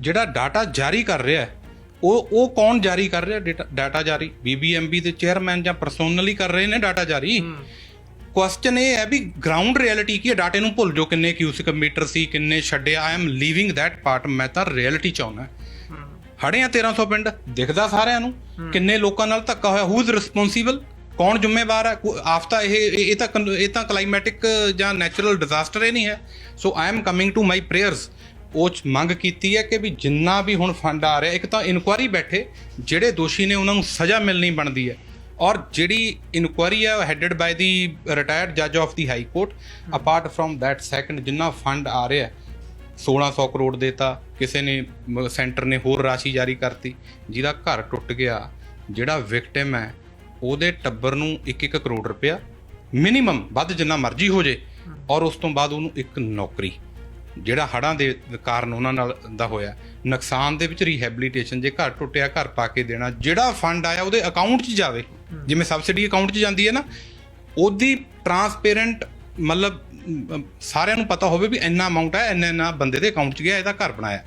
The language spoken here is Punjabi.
ਜਿਹੜਾ ਡਾਟਾ ਜਾਰੀ ਕਰ ਰਿਹਾ ਹੈ ਉਹ ਉਹ ਕੌਣ ਜਾਰੀ ਕਰ ਰਿਹਾ? ਡਾਟਾ- ਡਾਟਾ ਜਾਰੀ। ਬੀਬੀਐਮਬੀ ਦੇ ਚੇਅਰਮੈਨ ਜਾਂ ਪਰਸਨਲੀ ਕਰ ਰਹੇ ਨੇ ਡਾਟਾ ਜਾਰੀ। ਕੁਐਸਚਨ ਇਹ ਹੈ ਵੀ ਗਰਾਊਂਡ ਰਿਐਲਿਟੀ ਕੀ ਹੈ? ਡਾਟੇ ਨੂੰ ਭੁੱਲ ਜਾਓ ਕਿੰਨੇ ਕਿਊਸਿਕ ਮੀਟਰ ਸੀ ਕਿੰਨੇ ਛੱਡੇ I am leaving that part ਮੈਂ ਤਾਂ ਰਿਐਲਿਟੀ ਚਾਹੁੰਦਾ। ਹੜੇ ਆ 1300 ਪਿੰਡ। ਦਿਖਦਾ ਸਾਰਿਆਂ ਨੂੰ ਕਿੰਨੇ ਲੋਕਾਂ ਨਾਲ ਧੱਕਾ ਹੋਇਆ। ਹੂ ਇਜ਼ ਰਿਸਪੌਂਸੀਬਲ ਕੌਣ ਜ਼ਿੰਮੇਵਾਰ ਹੈ? ਆਫਤਾ ਇਹ ਇਹ ਤਾਂ ਇਹ ਤਾਂ ਕਲਾਈਮੈਟਿਕ ਜਾਂ ਨੈਚੁਰਲ ਡਿਜ਼ਾਸਟਰ ਹੀ ਨਹੀਂ ਹੈ। So I am coming to my prayers ਉਹ 'ਚ ਮੰਗ ਕੀਤੀ ਹੈ ਕਿ ਵੀ ਜਿੰਨਾ ਵੀ ਹੁਣ ਫੰਡ ਆ ਰਿਹਾ, ਇੱਕ ਤਾਂ ਇਨਕੁਆਰੀ ਬੈਠੇ, ਜਿਹੜੇ ਦੋਸ਼ੀ ਨੇ ਉਹਨਾਂ ਨੂੰ ਸਜ਼ਾ ਮਿਲਣੀ ਬਣਦੀ ਹੈ। ਔਰ ਜਿਹੜੀ ਇਨਕੁਆਰੀ ਹੈ ਹੈਡਡ ਬਾਈ ਦੀ ਰਿਟਾਇਰਡ ਜੱਜ of the high court apart from that second ਜਿੰਨਾ ਫੰਡ ਆ ਰਿਹਾ ਹੈ 1600 ਕਰੋੜ ਦੇਤਾ ਕਿਸੇ ਨੇ ਸੈਂਟਰ ਨੇ ਹੋਰ ਰਾਸ਼ੀ ਜਾਰੀ ਕਰਤੀ, ਜਿਹਦਾ ਘਰ ਟੁੱਟ ਗਿਆ, ਜਿਹੜਾ ਵਿਕਟਿਮ ਹੈ, ਉਹਦੇ ਟੱਬਰ ਨੂੰ 1-1 ਕਰੋੜ ਰੁਪਇਆ ਮਿਨੀਮਮ ਵੱਧ ਜਿੰਨਾ ਮਰਜ਼ੀ ਹੋ ਜੇ, ਔਰ ਉਸ ਤੋਂ ਬਾਅਦ ਉਹਨੂੰ ਇੱਕ ਨੌਕਰੀ। ਜਿਹੜਾ ਹੜਾਂ ਦੇ ਕਾਰਨ ਉਹਨਾਂ ਨਾਲ ਦਾ ਹੋਇਆ। ਨੁਕਸਾਨ ਦੇ ਵਿੱਚ ਰੀਹੈਬਿਲਿਟੇਸ਼ਨ ਜੇ ਘਰ ਟੁੱਟਿਆ ਘਰ ਪਾ ਕੇ ਦੇਣਾ ਜਿਹੜਾ ਫੰਡ ਆਇਆ ਉਹਦੇ ਅਕਾਊਂਟ 'ਚ ਜਾਵੇ। ਜਿਵੇਂ ਸਬਸਿਡੀ ਅਕਾਊਂਟ 'ਚ ਜਾਂਦੀ ਹੈ ਨਾ ਉਹਦੀ ਟਰਾਂਸਪੇਰੈਂਟ ਮਤਲਬ ਸਾਰਿਆਂ ਨੂੰ ਪਤਾ ਹੋਵੇ ਵੀ ਇੰਨਾ ਅਮਾਉਂਟ ਹੈ ਇੰਨਾ ਇੰਨਾ ਬੰਦੇ ਦੇ ਅਕਾਊਂਟ 'ਚ ਗਿਆ ਇਹਦਾ ਘਰ ਬਣਾਇਆ।